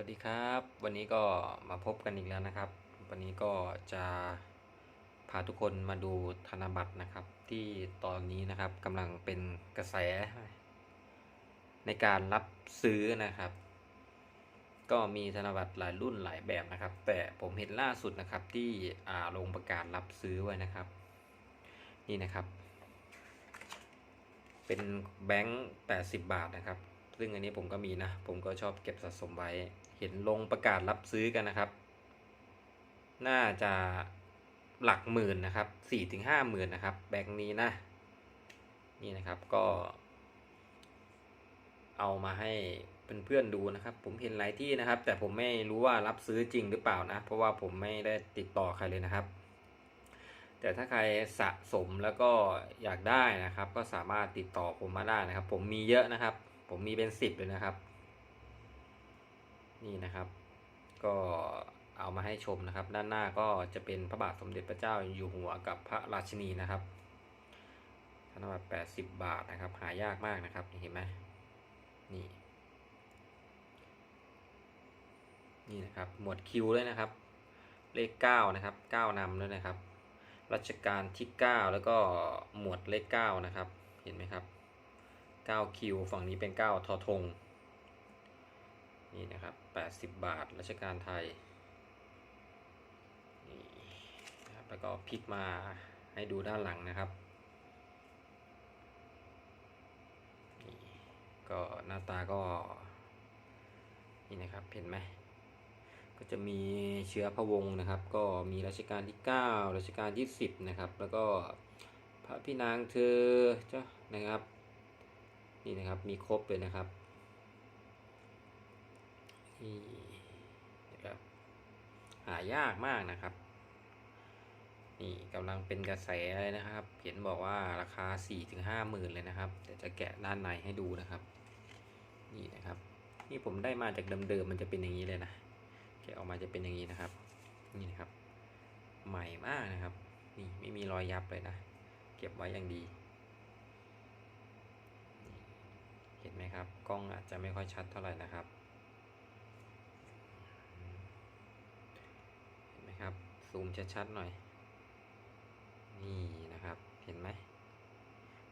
วัสดีครับ วันนี้ก็มาพบกันอีกแล้วนะครับ วันนี้ก็จะพาทุกคนมาดูธนบัตรนะครับ ที่ตอนนี้นะครับกำลังเป็นกระแส ในการรับซื้อนะครับ ก็มีธนบัตรหลายรุ่นหลายแบบนะครับ แต่ผมเห็นล่าสุดนะครับที่อ่าลงประกาศรับซื้อไว้นะครับ นี่นะครับ เป็นแบงค์80 บาทนะครับ ซึ่งอันนี้ผมก็มีนะ ผมก็ชอบเก็บสะสมไว้ เห็นลงประกาศรับซื้อกันนะครับ น่าจะหลักหมื่นนะครับสี่ถึงห้าหมื่นนะครับ แบงค์นี้นะ นี่นะครับก็ เอามาให้เพื่อนๆดูนะครับ ผมเห็นหลายที่นะครับ แต่ผมไม่รู้ว่ารับซื้อจริงหรือเปล่านะ เพราะว่าผมไม่ได้ติดต่อใครเลยนะครับ แต่ถ้าใครสะสมแล้วก็อยากได้นะครับ ก็สามารถติดต่อผมมาได้นะครับ ผมมีเยอะนะครับ ผมมีเป็นสิบเลยนะครับ นี่นะครับ ก็เอามาให้ชมนะครับ ด้านหน้าก็จะเป็นพระบาทสมเด็จพระเจ้าอยู่หัวกับพระราชินีนะครับธนบัตร80บบาทนะครับ หายากมากนะครับเห็นไหมนี่ นี่นะครับ หมวดคิวเลยนะครับ เลข9นะครับ9นำด้วยนะครับรัชกาลที่9แล้วก็หมวดเลข9นะครับ เห็นไหมครับ 9คิวฝั่งนี้เป็น 9 ทอทง นี่นะครับ 80 บาทรัชกาลไทย นี่นะครับแล้วก็พลิกมาให้ดูด้านหลังนะครับนี่ก็หน้าตาก็ นี่นะครับ เห็นไหม ก็จะมีเชื้อพระวงศ์นะครับ ก็มีรัชกาลที่ 9 รัชกาลที่ 10 นะครับ แล้วก็พระพี่นางเธอเจ้านะครับ นี่นะครับมีครบเลยนะครับนี่นะครับหายากมากนะครับ นี่กำลังเป็นกระแสเลยนะครับ เห็นบอกว่าราคา4-5หมื่นเลยนะครับเดี๋ยวจะแกะด้านในให้ดูนะครับ นี่นะครับ นี่ผมได้มาจากเดิมๆมันจะเป็นอย่างนี้เลยนะแกะออกมาจะเป็นอย่างนี้นะครับ นี่นะครับ ใหม่มากนะครับ นี่ไม่มีรอยยับเลยนะ เก็บไว้อย่างดี เห็ นไหมครับ กล้องอาจจะไม่ค่อยชัดเท่าไหร่นะครับเห็นไหมครับ ซูมชัดๆหน่อย นี่นะครับ เห็นไหม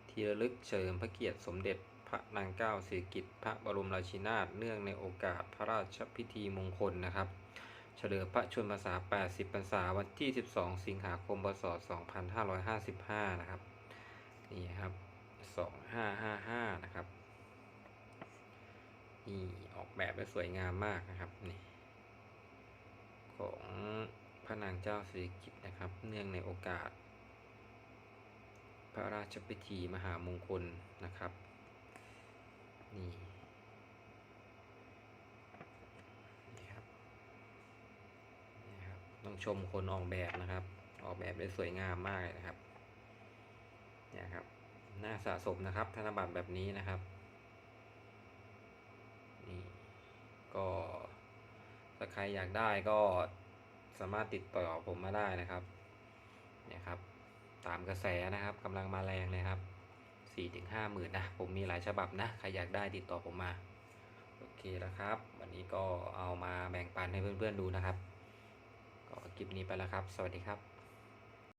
ที่ระลึกเฉลิมพระเกียรติสมเด็จพระนางเก้าสิริกิติ์พระบรมราชินาถเนื่องในโอกาสพระราชพิธีมงคลนะครับ เฉลิมพระชนมพรรษา 80 พรรษาวันที่ 12 สิงหาคม พศ 2555 นะครับ นี่ครับ 2555 นะครับ นี่ออกแบบได้สวยงามมากนะครับนี่ของพระนางเจ้าสิริกิติ์นะครับ เนื่องในโอกาส พระราชพิธีมหามงคลนะครับนี่นี่ครับนี่ครับ ต้องชมคนออกแบบนะครับ ออกแบบได้สวยงามมากเลยนะครับเนี่ยครับน่าสะสมนะครับ ธนบัตรแบบนี้นะครับ นี่ ก็ถ้าใครอยากได้ก็สามารถติดต่อผมมาได้นะครับเนี่ยครับ ตามกระแสนะครับกำลังมาแรงเลยครับสี่ถึงห้าหมื่นนะ ผมมีหลายฉบับนะ ใครอยากได้ติดต่อผมมา โอเคแล้วครับ วันนี้ก็เอามาแบ่งปันให้เพื่อนๆดูนะครับ ก็คลิปนี้ไปแล้วครับ สวัสดีครับ